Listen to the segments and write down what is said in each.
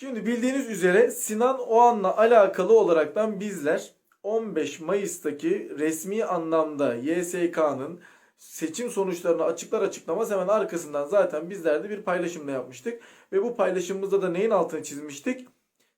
Şimdi bildiğiniz üzere Sinan Oğan'la alakalı olaraktan bizler 15 Mayıs'taki resmi anlamda YSK'nın seçim sonuçlarını açıklar açıklamaz hemen arkasından zaten bizler de bir paylaşımda yapmıştık. Ve bu paylaşımımızda da neyin altını çizmiştik?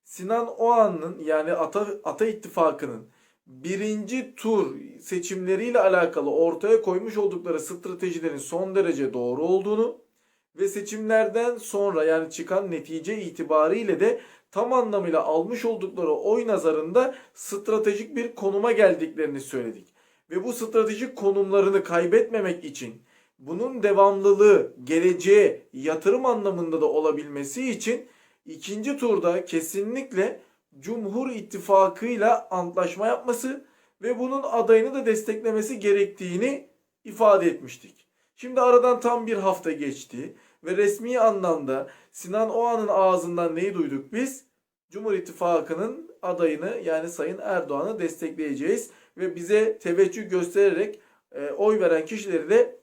Sinan Oğan'ın yani Ata, Ata İttifakı'nın birinci tur seçimleriyle alakalı ortaya koymuş oldukları stratejilerin son derece doğru olduğunu ve seçimlerden sonra yani çıkan netice itibariyle de tam anlamıyla almış oldukları oy nazarında stratejik bir konuma geldiklerini söyledik. Ve bu stratejik konumlarını kaybetmemek için bunun devamlılığı, geleceğe, yatırım anlamında da olabilmesi için ikinci turda kesinlikle Cumhur İttifakı'yla antlaşma yapması ve bunun adayını da desteklemesi gerektiğini ifade etmiştik. Şimdi aradan tam bir hafta geçti ve resmi anlamda Sinan Oğan'ın ağzından neyi duyduk biz? Cumhur İttifakı'nın adayını yani Sayın Erdoğan'ı destekleyeceğiz ve bize teveccüh göstererek e, oy veren kişileri de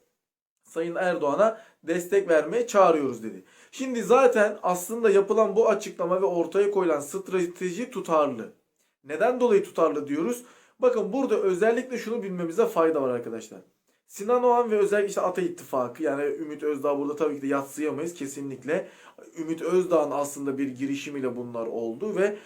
Sayın Erdoğan'a destek vermeye çağırıyoruz dedi. Şimdi zaten aslında yapılan bu açıklama ve ortaya koyulan strateji tutarlı. Neden dolayı tutarlı diyoruz? Bakın burada özellikle şunu bilmemize fayda var arkadaşlar. Sinan Oğan ve özellikle işte Ata İttifakı yani Ümit Özdağ burada tabii ki de yatsıyamayız kesinlikle. Ümit Özdağ'ın aslında bir girişimiyle bunlar oldu ve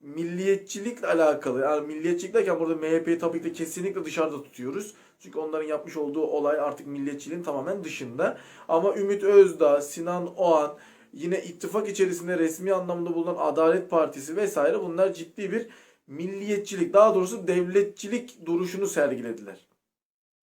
milliyetçilikle alakalı yani milliyetçilik derken burada MHP'yi tabii ki de kesinlikle dışarıda tutuyoruz. Çünkü onların yapmış olduğu olay artık milliyetçiliğin tamamen dışında. Ama Ümit Özdağ, Sinan Oğan, yine ittifak içerisinde resmi anlamda bulunan Adalet Partisi vesaire bunlar ciddi bir milliyetçilik daha doğrusu devletçilik duruşunu sergilediler.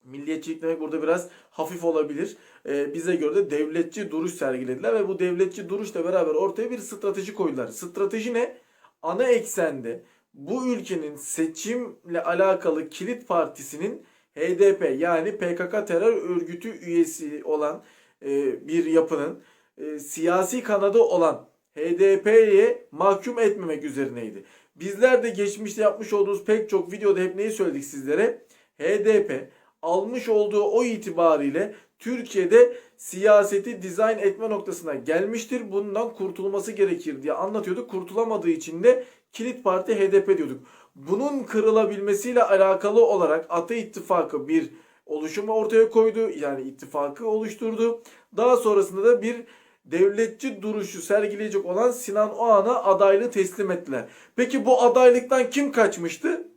Milliyetçilik demek burada biraz hafif olabilir. Ee, bize göre de devletçi duruş sergilediler ve bu devletçi duruşla beraber ortaya bir strateji koydular. Strateji ne? Ana eksende bu ülkenin seçimle alakalı kilit partisinin HDP yani PKK terör örgütü üyesi olan e, bir yapının e, siyasi kanadı olan HDP'ye mahkum etmemek üzerineydi. Bizler de geçmişte yapmış olduğumuz pek çok videoda hep neyi söyledik sizlere? HDP almış olduğu oy itibariyle Türkiye'de siyaseti dizayn etme noktasına gelmiştir. Bundan kurtulması gerekir diye anlatıyorduk. Kurtulamadığı için de kilit parti HDP diyorduk. Bunun kırılabilmesiyle alakalı olarak Ata İttifakı bir oluşumu ortaya koydu. Yani ittifakı oluşturdu. Daha sonrasında da bir devletçi duruşu sergileyecek olan Sinan Oğan'a adaylığı teslim ettiler. Peki bu adaylıktan kim kaçmıştı?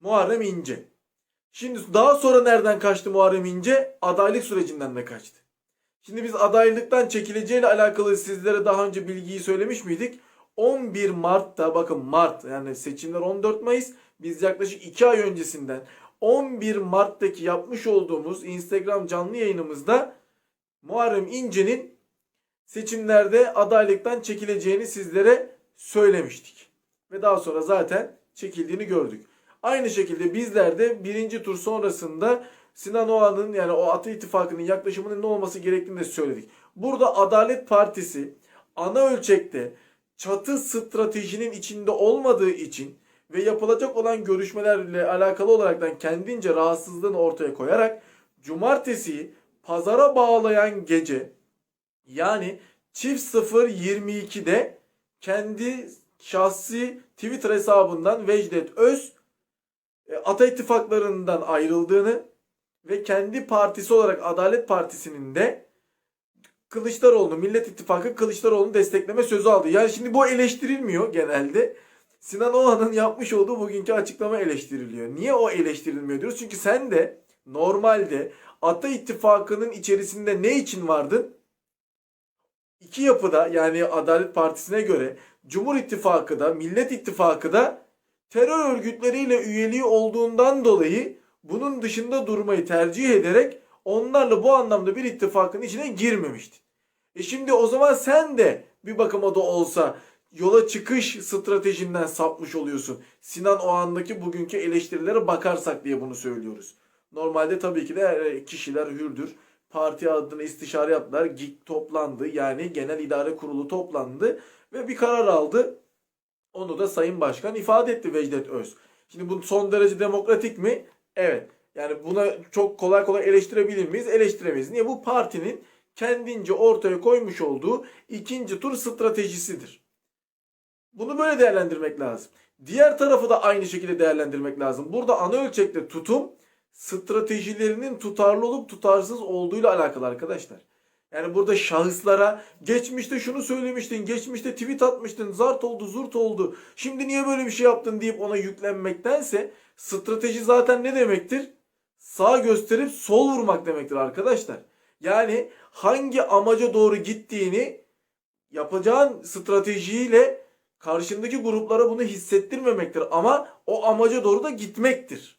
Muharrem İnce. Şimdi daha sonra nereden kaçtı Muharrem İnce? Adaylık sürecinden de kaçtı. Şimdi biz adaylıktan çekileceğiyle alakalı sizlere daha önce bilgiyi söylemiş miydik? 11 Mart'ta bakın Mart yani seçimler 14 Mayıs biz yaklaşık 2 ay öncesinden 11 Mart'taki yapmış olduğumuz Instagram canlı yayınımızda Muharrem İnce'nin seçimlerde adaylıktan çekileceğini sizlere söylemiştik. Ve daha sonra zaten çekildiğini gördük. Aynı şekilde bizler de birinci tur sonrasında Sinan Oğan'ın yani o Atı İttifakı'nın yaklaşımının ne olması gerektiğini de söyledik. Burada Adalet Partisi ana ölçekte çatı stratejinin içinde olmadığı için ve yapılacak olan görüşmelerle alakalı olaraktan kendince rahatsızlığını ortaya koyarak cumartesiyi pazara bağlayan gece yani çift 022'de kendi şahsi Twitter hesabından Vecdet Öz Ata ittifaklarından ayrıldığını ve kendi partisi olarak Adalet Partisi'nin de Kılıçdaroğlu, Millet İttifakı Kılıçdaroğlu'nu destekleme sözü aldı. Yani şimdi bu eleştirilmiyor genelde. Sinan Oğan'ın yapmış olduğu bugünkü açıklama eleştiriliyor. Niye o eleştirilmiyor diyoruz? Çünkü sen de normalde Ata İttifakı'nın içerisinde ne için vardın? İki yapıda yani Adalet Partisi'ne göre Cumhur İttifakı da Millet İttifakı da terör örgütleriyle üyeliği olduğundan dolayı bunun dışında durmayı tercih ederek onlarla bu anlamda bir ittifakın içine girmemiştin. E şimdi o zaman sen de bir bakıma da olsa yola çıkış stratejinden sapmış oluyorsun. Sinan Oğan'daki bugünkü eleştirilere bakarsak diye bunu söylüyoruz. Normalde tabii ki de e, kişiler hürdür. Parti adına istişare yaptılar. GİK toplandı. Yani Genel İdare Kurulu toplandı. Ve bir karar aldı. Onu da Sayın Başkan ifade etti Vecdet Öz. Şimdi bu son derece demokratik mi? Evet. Yani buna çok kolay kolay eleştirebilir miyiz? Eleştiremeyiz. Niye? Bu partinin kendince ortaya koymuş olduğu ikinci tur stratejisidir. Bunu böyle değerlendirmek lazım. Diğer tarafı da aynı şekilde değerlendirmek lazım. Burada ana ölçekte tutum stratejilerinin tutarlı olup tutarsız olduğuyla alakalı arkadaşlar. Yani burada şahıslara geçmişte şunu söylemiştin, geçmişte tweet atmıştın, zart oldu, zurt oldu. Şimdi niye böyle bir şey yaptın deyip ona yüklenmektense strateji zaten ne demektir? Sağ gösterip sol vurmak demektir arkadaşlar. Yani hangi amaca doğru gittiğini yapacağın stratejiyle karşındaki gruplara bunu hissettirmemektir ama o amaca doğru da gitmektir.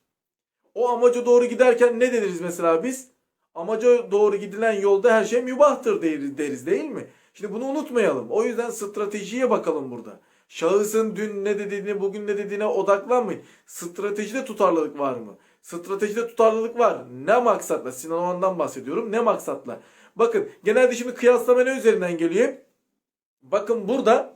O amaca doğru giderken ne deniriz mesela biz? Amaca doğru gidilen yolda her şey mübahtır deriz, deriz değil mi? Şimdi bunu unutmayalım. O yüzden stratejiye bakalım burada. Şahısın dün ne dediğine, bugün ne dediğine odaklanmayın. Stratejide tutarlılık var mı? Stratejide tutarlılık var. Ne maksatla? Sinan Oğan'dan bahsediyorum. Ne maksatla? Bakın genelde şimdi kıyaslama ne üzerinden geliyor? Bakın burada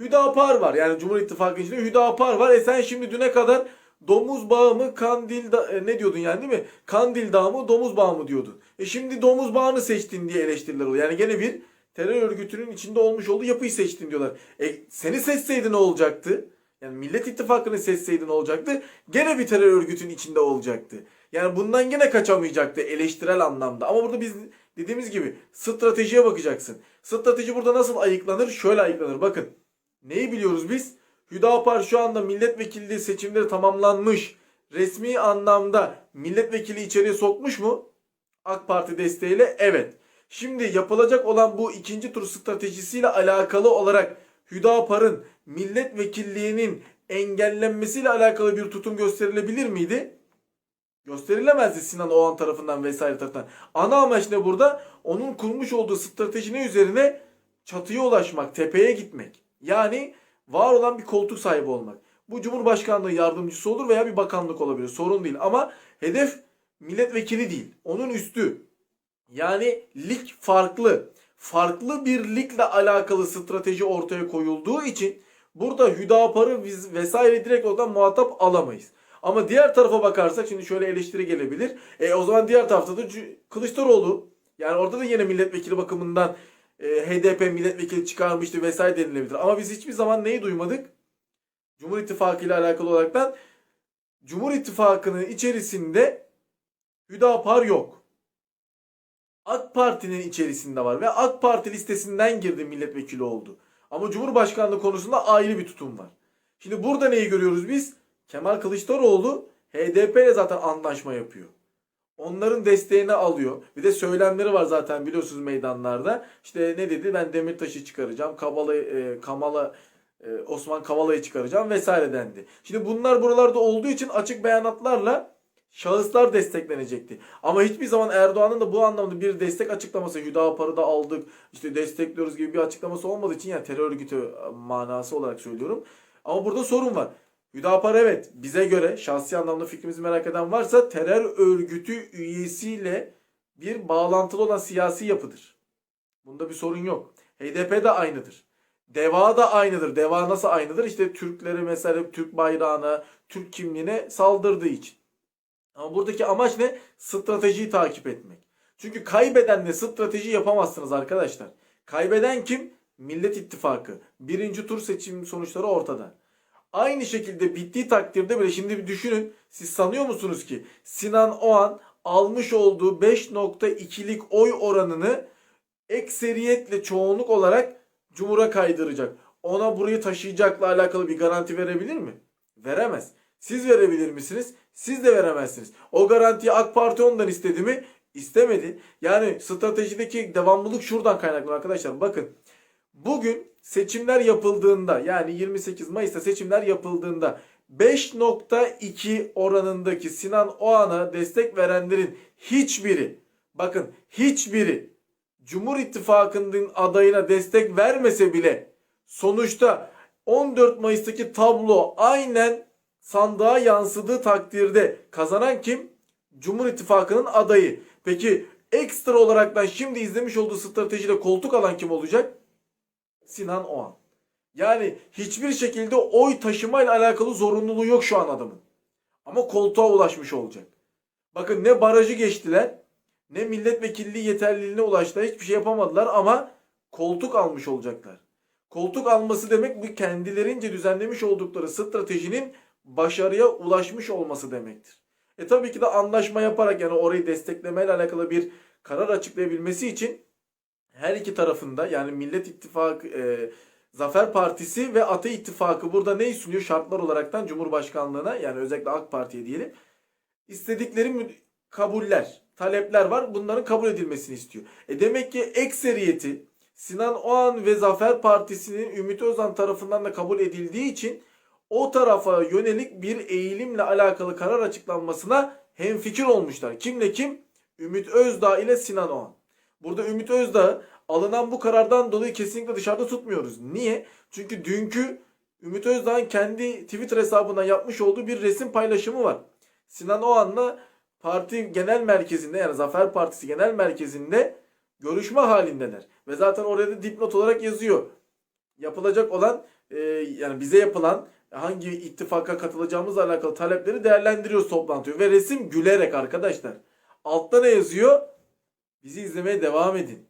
Hüdapar var. Yani Cumhur İttifakı içinde Hüdapar var. E sen şimdi düne kadar domuz bağı mı kandil da, e, ne diyordun yani değil mi? Kandil dağı mı domuz bağı mı diyordun. E şimdi domuz bağını seçtin diye eleştiriler oluyor. Yani gene bir terör örgütünün içinde olmuş olduğu yapıyı seçtin diyorlar. E seni seçseydi ne olacaktı? Yani Millet İttifakı'nı seçseydi ne olacaktı? Gene bir terör örgütünün içinde olacaktı. Yani bundan gene kaçamayacaktı eleştirel anlamda. Ama burada biz dediğimiz gibi stratejiye bakacaksın. Strateji burada nasıl ayıklanır? Şöyle ayıklanır. Bakın. Neyi biliyoruz biz? Hüdapar şu anda milletvekilliği seçimleri tamamlanmış. Resmi anlamda milletvekili içeriye sokmuş mu? AK Parti desteğiyle evet. Şimdi yapılacak olan bu ikinci tur stratejisiyle alakalı olarak Hüdapar'ın milletvekilliğinin engellenmesiyle alakalı bir tutum gösterilebilir miydi? Gösterilemezdi Sinan Oğan tarafından vesaire tarafından. Ana amaç ne burada? Onun kurmuş olduğu strateji ne üzerine? Çatıya ulaşmak, tepeye gitmek. Yani var olan bir koltuk sahibi olmak. Bu Cumhurbaşkanlığı yardımcısı olur veya bir bakanlık olabilir. Sorun değil ama hedef milletvekili değil. Onun üstü. Yani lig farklı. Farklı bir ligle alakalı strateji ortaya koyulduğu için burada Hüdapar'ı vesaire direkt oradan muhatap alamayız. Ama diğer tarafa bakarsak şimdi şöyle eleştiri gelebilir. E o zaman diğer tarafta da Kılıçdaroğlu yani orada da yine milletvekili bakımından e, HDP milletvekili çıkarmıştı vesaire denilebilir. Ama biz hiçbir zaman neyi duymadık? Cumhur İttifakı ile alakalı olaraktan Cumhur İttifakı'nın içerisinde Hüdapar yok. AK Parti'nin içerisinde var ve AK Parti listesinden girdi milletvekili oldu. Ama Cumhurbaşkanlığı konusunda ayrı bir tutum var. Şimdi burada neyi görüyoruz biz? Kemal Kılıçdaroğlu HDP ile zaten anlaşma yapıyor. Onların desteğini alıyor. Bir de söylemleri var zaten biliyorsunuz meydanlarda. İşte ne dedi? Ben Demirtaş'ı çıkaracağım. Kavala, e, Kamala e, Osman Kavala'yı çıkaracağım vesaire dendi. Şimdi bunlar buralarda olduğu için açık beyanatlarla şahıslar desteklenecekti. Ama hiçbir zaman Erdoğan'ın da bu anlamda bir destek açıklaması Hüdapar'ı da aldık işte destekliyoruz gibi bir açıklaması olmadığı için yani terör örgütü manası olarak söylüyorum. Ama burada sorun var. Hüdapar evet bize göre şahsi anlamda fikrimizi merak eden varsa terör örgütü üyesiyle bir bağlantılı olan siyasi yapıdır. Bunda bir sorun yok. HDP de aynıdır. Deva da aynıdır. Deva nasıl aynıdır? İşte Türkleri mesela Türk bayrağına, Türk kimliğine saldırdığı için. Ama buradaki amaç ne? Stratejiyi takip etmek. Çünkü kaybedenle strateji yapamazsınız arkadaşlar. Kaybeden kim? Millet İttifakı. Birinci tur seçim sonuçları ortada. Aynı şekilde bittiği takdirde bile şimdi bir düşünün. Siz sanıyor musunuz ki Sinan Oğan almış olduğu 5.2'lik oy oranını ekseriyetle çoğunluk olarak Cumhur'a kaydıracak. Ona burayı taşıyacakla alakalı bir garanti verebilir mi? Veremez. Siz verebilir misiniz? Siz de veremezsiniz. O garantiyi AK Parti ondan istedi mi? İstemedi. Yani stratejideki devamlılık şuradan kaynaklı arkadaşlar. Bakın bugün seçimler yapıldığında yani 28 Mayıs'ta seçimler yapıldığında 5.2 oranındaki Sinan Oğan'a destek verenlerin hiçbiri bakın hiçbiri Cumhur İttifakı'nın adayına destek vermese bile sonuçta 14 Mayıs'taki tablo aynen sandığa yansıdığı takdirde kazanan kim? Cumhur İttifakı'nın adayı. Peki ekstra olaraktan şimdi izlemiş olduğu stratejiyle koltuk alan kim olacak? Sinan Oğan. Yani hiçbir şekilde oy taşımayla alakalı zorunluluğu yok şu an adamın. Ama koltuğa ulaşmış olacak. Bakın ne barajı geçtiler ne milletvekilliği yeterliliğine ulaştılar. Hiçbir şey yapamadılar ama koltuk almış olacaklar. Koltuk alması demek bu kendilerince düzenlemiş oldukları stratejinin başarıya ulaşmış olması demektir. E tabii ki de anlaşma yaparak yani orayı desteklemeyle alakalı bir karar açıklayabilmesi için her iki tarafında yani Millet İttifakı, e, Zafer Partisi ve Ata İttifakı burada ne sunuyor şartlar olaraktan Cumhurbaşkanlığına yani özellikle AK Parti'ye diyelim istedikleri kabuller, talepler var. Bunların kabul edilmesini istiyor. E demek ki ekseriyeti Sinan Oğan ve Zafer Partisi'nin Ümit Özdağ tarafından da kabul edildiği için o tarafa yönelik bir eğilimle alakalı karar açıklanmasına hemfikir olmuşlar. Kimle kim? Ümit Özdağ ile Sinan Oğan. Burada Ümit Özdağ alınan bu karardan dolayı kesinlikle dışarıda tutmuyoruz. Niye? Çünkü dünkü Ümit Özdağ'ın kendi Twitter hesabından yapmış olduğu bir resim paylaşımı var. Sinan Oğan'la parti genel merkezinde yani Zafer Partisi genel merkezinde görüşme halindeler. Ve zaten orada da dipnot olarak yazıyor. Yapılacak olan e, yani bize yapılan hangi ittifaka katılacağımızla alakalı talepleri değerlendiriyoruz toplantıyor. Ve resim gülerek arkadaşlar. Altta ne yazıyor? Bizi izlemeye devam edin.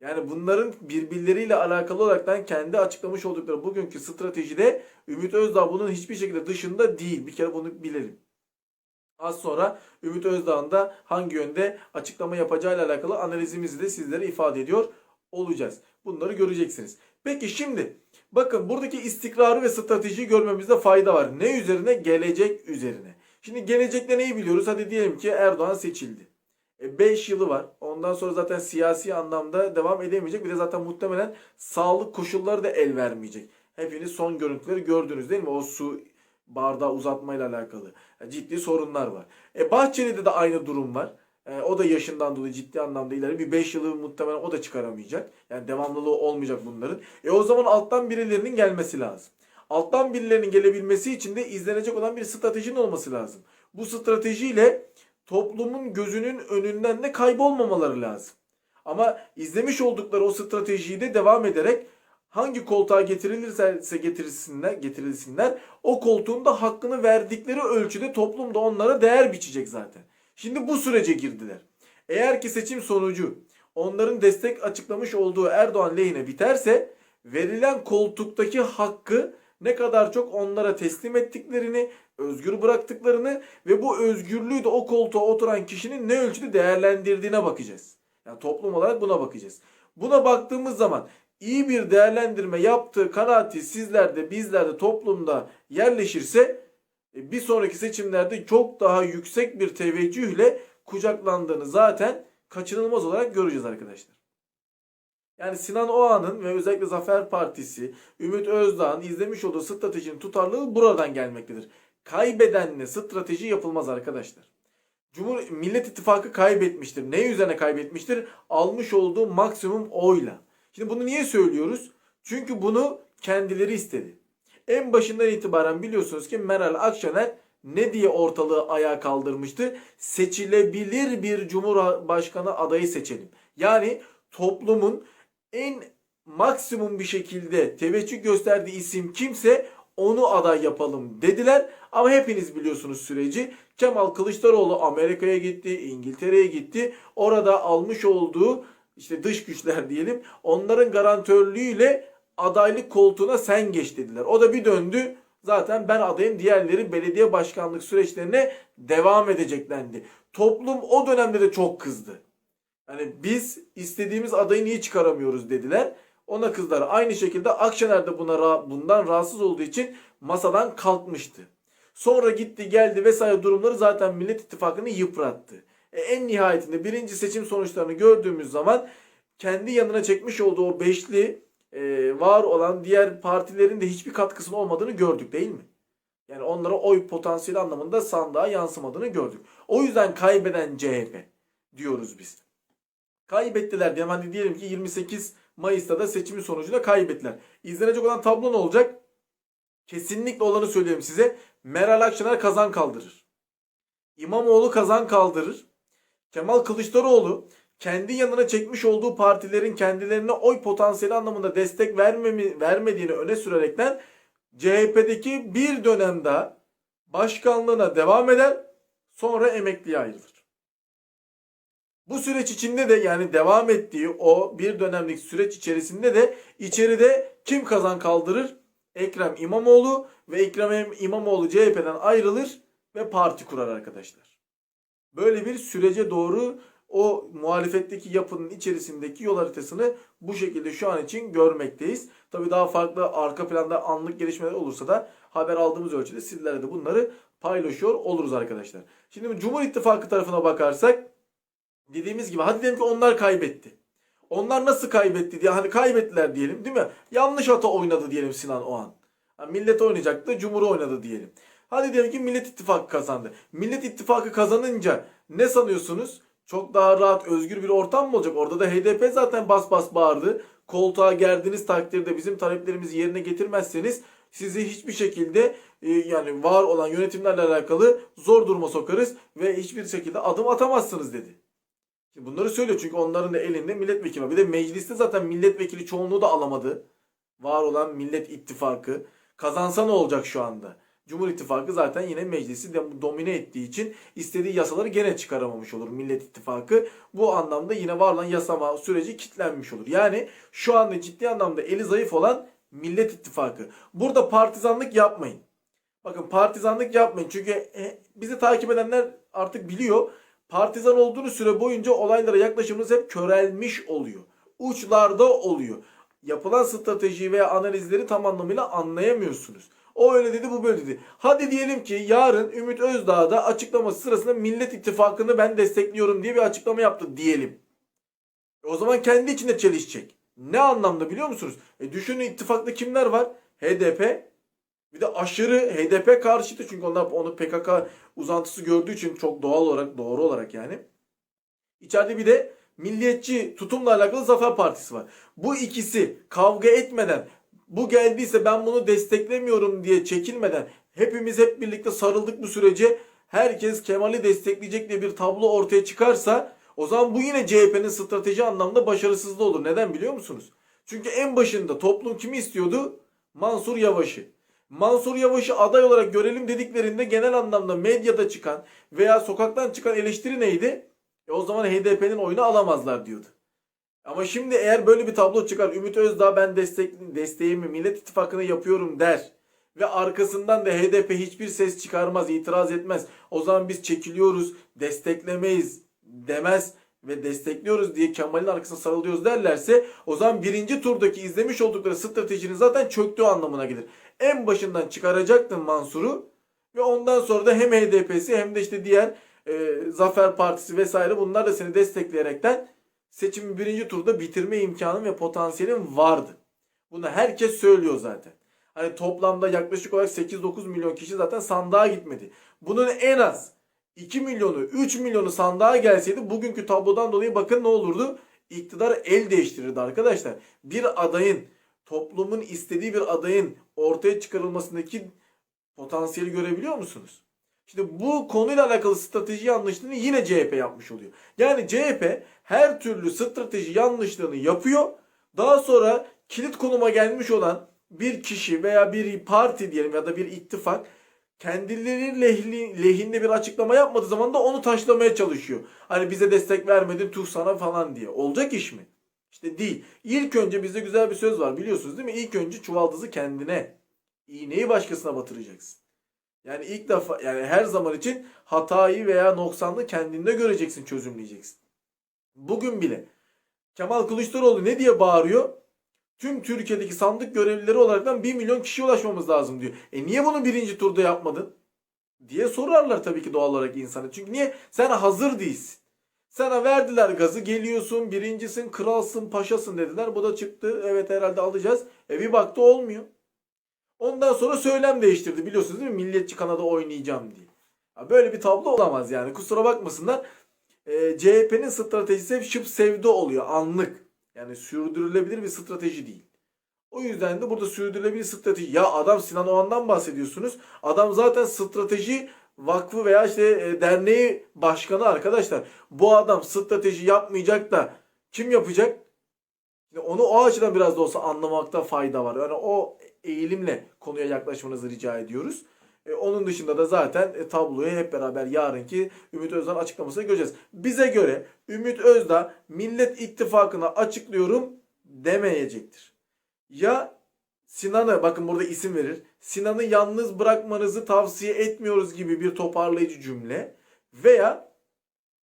Yani bunların birbirleriyle alakalı olaraktan kendi açıklamış oldukları bugünkü stratejide Ümit Özdağ bunun hiçbir şekilde dışında değil. Bir kere bunu bilelim. Az sonra Ümit Özdağ'ın da hangi yönde açıklama yapacağıyla alakalı analizimizi de sizlere ifade ediyor olacağız. Bunları göreceksiniz. Peki şimdi bakın buradaki istikrarı ve stratejiyi görmemizde fayda var. Ne üzerine? Gelecek üzerine. Şimdi gelecekte neyi biliyoruz? Hadi diyelim ki Erdoğan seçildi. 5 yılı var. Ondan sonra zaten siyasi anlamda devam edemeyecek. Bir de zaten muhtemelen sağlık koşulları da el vermeyecek. Hepiniz son görüntüleri gördünüz değil mi? O su bardağı uzatmayla alakalı. Ciddi sorunlar var. E Bahçeli'de de aynı durum var. E, o da yaşından dolayı ciddi anlamda ileri bir 5 yılı muhtemelen o da çıkaramayacak. Yani devamlılığı olmayacak bunların. E o zaman alttan birilerinin gelmesi lazım. Alttan birilerinin gelebilmesi için de izlenecek olan bir stratejinin olması lazım. Bu stratejiyle toplumun gözünün önünden de kaybolmamaları lazım. Ama izlemiş oldukları o stratejiyi de devam ederek hangi koltuğa getirilirse getirilsinler, getirilsinler o koltuğun da hakkını verdikleri ölçüde toplum da onlara değer biçecek zaten. Şimdi bu sürece girdiler. Eğer ki seçim sonucu onların destek açıklamış olduğu Erdoğan lehine biterse verilen koltuktaki hakkı ne kadar çok onlara teslim ettiklerini, özgür bıraktıklarını ve bu özgürlüğü de o koltuğa oturan kişinin ne ölçüde değerlendirdiğine bakacağız. Yani toplum olarak buna bakacağız. Buna baktığımız zaman iyi bir değerlendirme yaptığı kanaati sizlerde, bizlerde, toplumda yerleşirse e, bir sonraki seçimlerde çok daha yüksek bir teveccühle kucaklandığını zaten kaçınılmaz olarak göreceğiz arkadaşlar. Yani Sinan Oğan'ın ve özellikle Zafer Partisi, Ümit Özdağ'ın izlemiş olduğu stratejinin tutarlılığı buradan gelmektedir. Kaybedenle strateji yapılmaz arkadaşlar. Cumhur Millet İttifakı kaybetmiştir. Ne üzerine kaybetmiştir? Almış olduğu maksimum oyla. Şimdi bunu niye söylüyoruz? Çünkü bunu kendileri istedi. En başından itibaren biliyorsunuz ki Meral Akşener ne diye ortalığı ayağa kaldırmıştı? Seçilebilir bir cumhurbaşkanı adayı seçelim. Yani toplumun en maksimum bir şekilde teveccüh gösterdiği isim kimse onu aday yapalım dediler. Ama hepiniz biliyorsunuz süreci. Kemal Kılıçdaroğlu Amerika'ya gitti, İngiltere'ye gitti. Orada almış olduğu işte dış güçler diyelim onların garantörlüğüyle adaylık koltuğuna sen geç dediler. O da bir döndü. Zaten ben adayım diğerleri belediye başkanlık süreçlerine devam edeceklendi. Toplum o dönemde de çok kızdı. Yani biz istediğimiz adayı niye çıkaramıyoruz dediler. Ona kızdılar. Aynı şekilde Akşener de buna bundan rahatsız olduğu için masadan kalkmıştı. Sonra gitti geldi vesaire durumları zaten Millet İttifakı'nı yıprattı. E, en nihayetinde birinci seçim sonuçlarını gördüğümüz zaman kendi yanına çekmiş olduğu o beşli e, var olan diğer partilerin de hiçbir katkısının olmadığını gördük değil mi? Yani onlara oy potansiyeli anlamında sandığa yansımadığını gördük. O yüzden kaybeden CHP diyoruz biz. Kaybettiler diyelim. Hadi diyelim ki 28 Mayıs'ta da seçimin sonucunda kaybettiler. İzlenecek olan tablo ne olacak? Kesinlikle olanı söyleyeyim size. Meral Akşener kazan kaldırır. İmamoğlu kazan kaldırır. Kemal Kılıçdaroğlu kendi yanına çekmiş olduğu partilerin kendilerine oy potansiyeli anlamında destek vermemi, vermediğini öne sürerekten CHP'deki bir dönem daha başkanlığına devam eder sonra emekliye ayrılır. Bu süreç içinde de yani devam ettiği o bir dönemlik süreç içerisinde de içeride kim kazan kaldırır? Ekrem İmamoğlu ve Ekrem İmamoğlu CHP'den ayrılır ve parti kurar arkadaşlar. Böyle bir sürece doğru o muhalefetteki yapının içerisindeki yol haritasını bu şekilde şu an için görmekteyiz. Tabii daha farklı arka planda anlık gelişmeler olursa da haber aldığımız ölçüde sizlerle de bunları paylaşıyor oluruz arkadaşlar. Şimdi Cumhur İttifakı tarafına bakarsak dediğimiz gibi hadi diyelim ki onlar kaybetti. Onlar nasıl kaybetti diye hani kaybettiler diyelim değil mi? Yanlış hata oynadı diyelim Sinan o an. Yani millet oynayacaktı, Cumhur oynadı diyelim. Hadi diyelim ki Millet İttifakı kazandı. Millet İttifakı kazanınca ne sanıyorsunuz? Çok daha rahat, özgür bir ortam mı olacak? Orada da HDP zaten bas bas bağırdı. Koltuğa geldiğiniz takdirde bizim taleplerimizi yerine getirmezseniz sizi hiçbir şekilde e, yani var olan yönetimlerle alakalı zor duruma sokarız ve hiçbir şekilde adım atamazsınız dedi. Şimdi bunları söylüyor çünkü onların da elinde milletvekili var. Bir de mecliste zaten milletvekili çoğunluğu da alamadı. Var olan Millet İttifakı. Kazansa ne olacak şu anda? Cumhur İttifakı zaten yine meclisi de domine ettiği için istediği yasaları gene çıkaramamış olur Millet İttifakı. Bu anlamda yine var olan yasama süreci kilitlenmiş olur. Yani şu anda ciddi anlamda eli zayıf olan Millet İttifakı. Burada partizanlık yapmayın. Bakın partizanlık yapmayın. Çünkü e, bizi takip edenler artık biliyor. Partizan olduğunuz süre boyunca olaylara yaklaşımınız hep körelmiş oluyor. Uçlarda oluyor. Yapılan stratejiyi veya analizleri tam anlamıyla anlayamıyorsunuz. O öyle dedi bu böyle dedi. Hadi diyelim ki yarın Ümit Özdağ da açıklaması sırasında Millet İttifakı'nı ben destekliyorum diye bir açıklama yaptı diyelim. O zaman kendi içinde çelişecek. Ne anlamda biliyor musunuz? E düşünün ittifakta kimler var? HDP, bir de aşırı HDP karşıtı çünkü onlar onu PKK uzantısı gördüğü için çok doğal olarak doğru olarak yani. İçeride bir de milliyetçi tutumla alakalı Zafer Partisi var. Bu ikisi kavga etmeden bu geldiyse ben bunu desteklemiyorum diye çekilmeden hepimiz hep birlikte sarıldık bu sürece herkes Kemal'i destekleyecek diye bir tablo ortaya çıkarsa o zaman bu yine CHP'nin strateji anlamda başarısızlığı olur. Neden biliyor musunuz? Çünkü en başında toplum kimi istiyordu? Mansur Yavaş'ı. Mansur Yavaş'ı aday olarak görelim dediklerinde genel anlamda medyada çıkan veya sokaktan çıkan eleştiri neydi? E o zaman HDP'nin oyunu alamazlar diyordu. Ama şimdi eğer böyle bir tablo çıkar Ümit Özdağ ben destek, desteğimi Millet İttifakı'na yapıyorum der ve arkasından da HDP hiçbir ses çıkarmaz, itiraz etmez. O zaman biz çekiliyoruz, desteklemeyiz demez ve destekliyoruz diye Kemal'in arkasına sarılıyoruz derlerse o zaman birinci turdaki izlemiş oldukları stratejinin zaten çöktüğü anlamına gelir. En başından çıkaracaktın Mansur'u ve ondan sonra da hem HDP'si hem de işte diğer e, Zafer Partisi vesaire bunlar da seni destekleyerekten seçimi birinci turda bitirme imkanın ve potansiyelin vardı. Bunu herkes söylüyor zaten. Hani toplamda yaklaşık olarak 8-9 milyon kişi zaten sandığa gitmedi. Bunun en az 2 milyonu 3 milyonu sandığa gelseydi bugünkü tablodan dolayı bakın ne olurdu? İktidar el değiştirirdi arkadaşlar. Bir adayın toplumun istediği bir adayın ortaya çıkarılmasındaki potansiyeli görebiliyor musunuz? Şimdi bu konuyla alakalı strateji yanlışlığını yine CHP yapmış oluyor. Yani CHP her türlü strateji yanlışlığını yapıyor. Daha sonra kilit konuma gelmiş olan bir kişi veya bir parti diyelim ya da bir ittifak kendileri lehli, lehinde bir açıklama yapmadığı zaman da onu taşlamaya çalışıyor. Hani bize destek vermedin tuh sana falan diye. Olacak iş mi? İşte değil. İlk önce bizde güzel bir söz var biliyorsunuz değil mi? İlk önce çuvaldızı kendine, iğneyi başkasına batıracaksın. Yani ilk defa yani her zaman için hatayı veya noksanlığı kendinde göreceksin, çözümleyeceksin. Bugün bile Kemal Kılıçdaroğlu ne diye bağırıyor? Tüm Türkiye'deki sandık görevlileri olaraktan 1 milyon kişiye ulaşmamız lazım diyor. E niye bunu birinci turda yapmadın? Diye sorarlar tabii ki doğal olarak insana. Çünkü niye? Sen hazır değilsin. Sana verdiler gazı geliyorsun birincisin kralsın paşasın dediler. Bu da çıktı evet herhalde alacağız. E bir baktı olmuyor. Ondan sonra söylem değiştirdi biliyorsunuz değil mi? Milliyetçi kanada oynayacağım diye. Ya böyle bir tablo olamaz yani kusura bakmasınlar. E, CHP'nin stratejisi hep şıp sevdi oluyor anlık. Yani sürdürülebilir bir strateji değil. O yüzden de burada sürdürülebilir strateji. Ya adam Sinan Oğan'dan bahsediyorsunuz. Adam zaten strateji vakfı veya işte e, derneği başkanı arkadaşlar. Bu adam strateji yapmayacak da kim yapacak? Onu o açıdan biraz da olsa anlamakta fayda var. Yani o eğilimle konuya yaklaşmanızı rica ediyoruz. E, onun dışında da zaten e, tabloyu hep beraber yarınki Ümit Özdağ'ın açıklamasını göreceğiz. Bize göre Ümit Özdağ Millet İttifakı'na açıklıyorum demeyecektir. Ya Sinan'ı bakın burada isim verir. Sinan'ı yalnız bırakmanızı tavsiye etmiyoruz gibi bir toparlayıcı cümle veya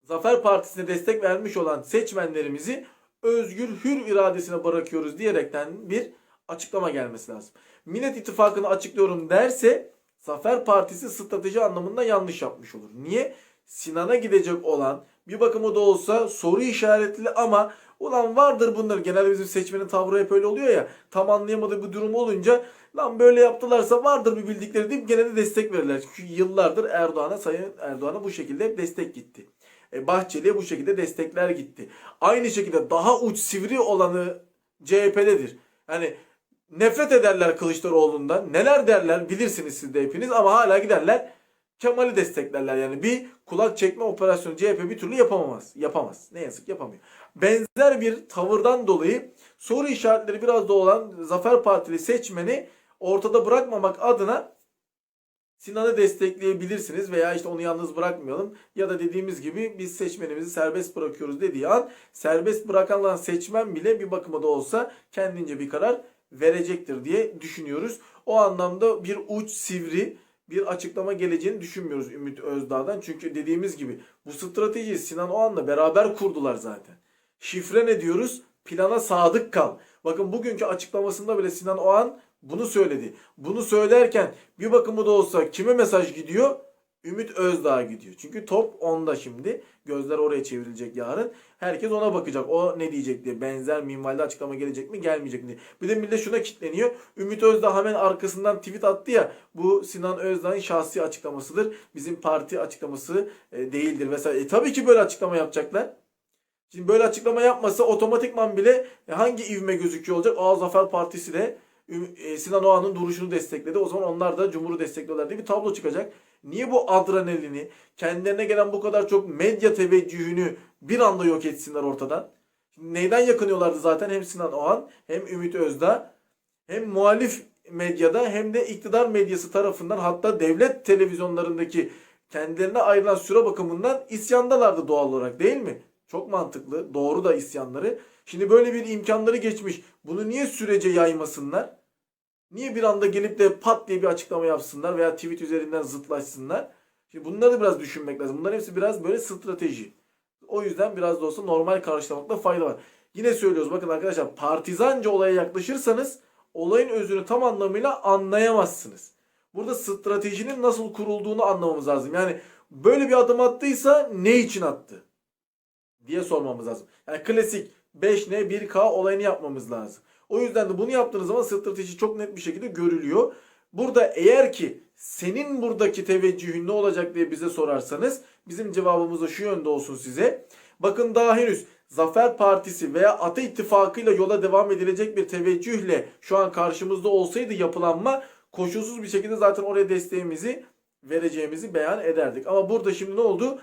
Zafer Partisi'ne destek vermiş olan seçmenlerimizi özgür hür iradesine bırakıyoruz diyerekten bir açıklama gelmesi lazım. Millet İttifakı'nı açıklıyorum derse Zafer Partisi strateji anlamında yanlış yapmış olur. Niye? Sinan'a gidecek olan bir bakıma da olsa soru işaretli ama ulan vardır bunlar. Genelde bizim seçmenin tavrı hep öyle oluyor ya. Tam anlayamadığı bir durum olunca lan böyle yaptılarsa vardır bir bildikleri deyip gene de destek verirler. Çünkü yıllardır Erdoğan'a Sayın Erdoğan'a bu şekilde destek gitti. E, Bahçeli'ye bu şekilde destekler gitti. Aynı şekilde daha uç sivri olanı CHP'dedir. Yani nefret ederler Kılıçdaroğlu'ndan. Neler derler bilirsiniz siz de hepiniz ama hala giderler Kemal'i desteklerler. Yani bir kulak çekme operasyonu CHP bir türlü yapamaz. Yapamaz. Ne yazık yapamıyor. Benzer bir tavırdan dolayı soru işaretleri biraz da olan Zafer Partili seçmeni ortada bırakmamak adına Sinan'ı destekleyebilirsiniz veya işte onu yalnız bırakmayalım ya da dediğimiz gibi biz seçmenimizi serbest bırakıyoruz dediği an serbest bırakılan seçmen bile bir bakıma da olsa kendince bir karar verecektir diye düşünüyoruz. O anlamda bir uç sivri bir açıklama geleceğini düşünmüyoruz Ümit Özdağ'dan. Çünkü dediğimiz gibi bu stratejiyi Sinan Oğan'la beraber kurdular zaten. Şifre ne diyoruz? Plana sadık kal. Bakın bugünkü açıklamasında bile Sinan Oğan bunu söyledi. Bunu söylerken bir bakımı da olsa kime mesaj gidiyor? Ümit Özdağ'a gidiyor. Çünkü top onda şimdi. Gözler oraya çevrilecek yarın. Herkes ona bakacak. O ne diyecek diye. Benzer minvalde açıklama gelecek mi gelmeyecek mi diye. Bir de millet şuna kitleniyor. Ümit Özdağ hemen arkasından tweet attı ya. Bu Sinan Özdağ'ın şahsi açıklamasıdır. Bizim parti açıklaması e, değildir vesaire. E, tabii ki böyle açıklama yapacaklar. Şimdi böyle açıklama yapmasa otomatikman bile e, hangi ivme gözüküyor olacak? Aa Zafer Partisi de Sinan Oğan'ın duruşunu destekledi. O zaman onlar da Cumhur'u destekliyorlar diye bir tablo çıkacak. Niye bu adrenalini, kendilerine gelen bu kadar çok medya teveccühünü bir anda yok etsinler ortadan? Neyden yakınıyorlardı zaten hem Sinan Oğan hem Ümit Özdağ hem muhalif medyada hem de iktidar medyası tarafından hatta devlet televizyonlarındaki kendilerine ayrılan süre bakımından isyandalardı doğal olarak değil mi? Çok mantıklı. Doğru da isyanları. Şimdi böyle bir imkanları geçmiş. Bunu niye sürece yaymasınlar? Niye bir anda gelip de pat diye bir açıklama yapsınlar veya tweet üzerinden zıtlaşsınlar? Şimdi bunları da biraz düşünmek lazım. Bunların hepsi biraz böyle strateji. O yüzden biraz da olsa normal karşılamakta fayda var. Yine söylüyoruz bakın arkadaşlar partizanca olaya yaklaşırsanız olayın özünü tam anlamıyla anlayamazsınız. Burada stratejinin nasıl kurulduğunu anlamamız lazım. Yani böyle bir adım attıysa ne için attı? diye sormamız lazım. Yani klasik 5N 1K olayını yapmamız lazım. O yüzden de bunu yaptığınız zaman strateji çok net bir şekilde görülüyor. Burada eğer ki senin buradaki teveccühün ne olacak diye bize sorarsanız bizim cevabımız da şu yönde olsun size. Bakın daha henüz Zafer Partisi veya Ata İttifakı'yla yola devam edilecek bir teveccühle şu an karşımızda olsaydı yapılanma koşulsuz bir şekilde zaten oraya desteğimizi vereceğimizi beyan ederdik. Ama burada şimdi ne oldu?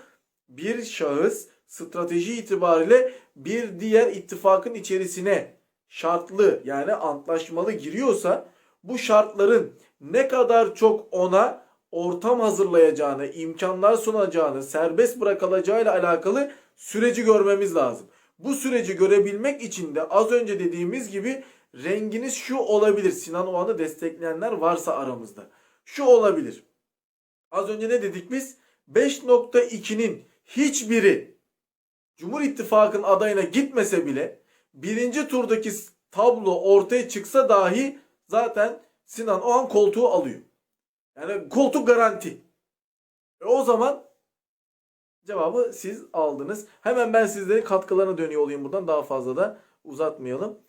Bir şahıs strateji itibariyle bir diğer ittifakın içerisine şartlı yani antlaşmalı giriyorsa bu şartların ne kadar çok ona ortam hazırlayacağını, imkanlar sunacağını, serbest bırakılacağıyla alakalı süreci görmemiz lazım. Bu süreci görebilmek için de az önce dediğimiz gibi renginiz şu olabilir. Sinan Oğan'ı destekleyenler varsa aramızda. Şu olabilir. Az önce ne dedik biz? 5.2'nin hiçbiri Cumhur İttifakı'nın adayına gitmese bile birinci turdaki tablo ortaya çıksa dahi zaten Sinan o an koltuğu alıyor. Yani koltuk garanti. E o zaman cevabı siz aldınız. Hemen ben sizlerin katkılarına dönüyor olayım buradan daha fazla da uzatmayalım.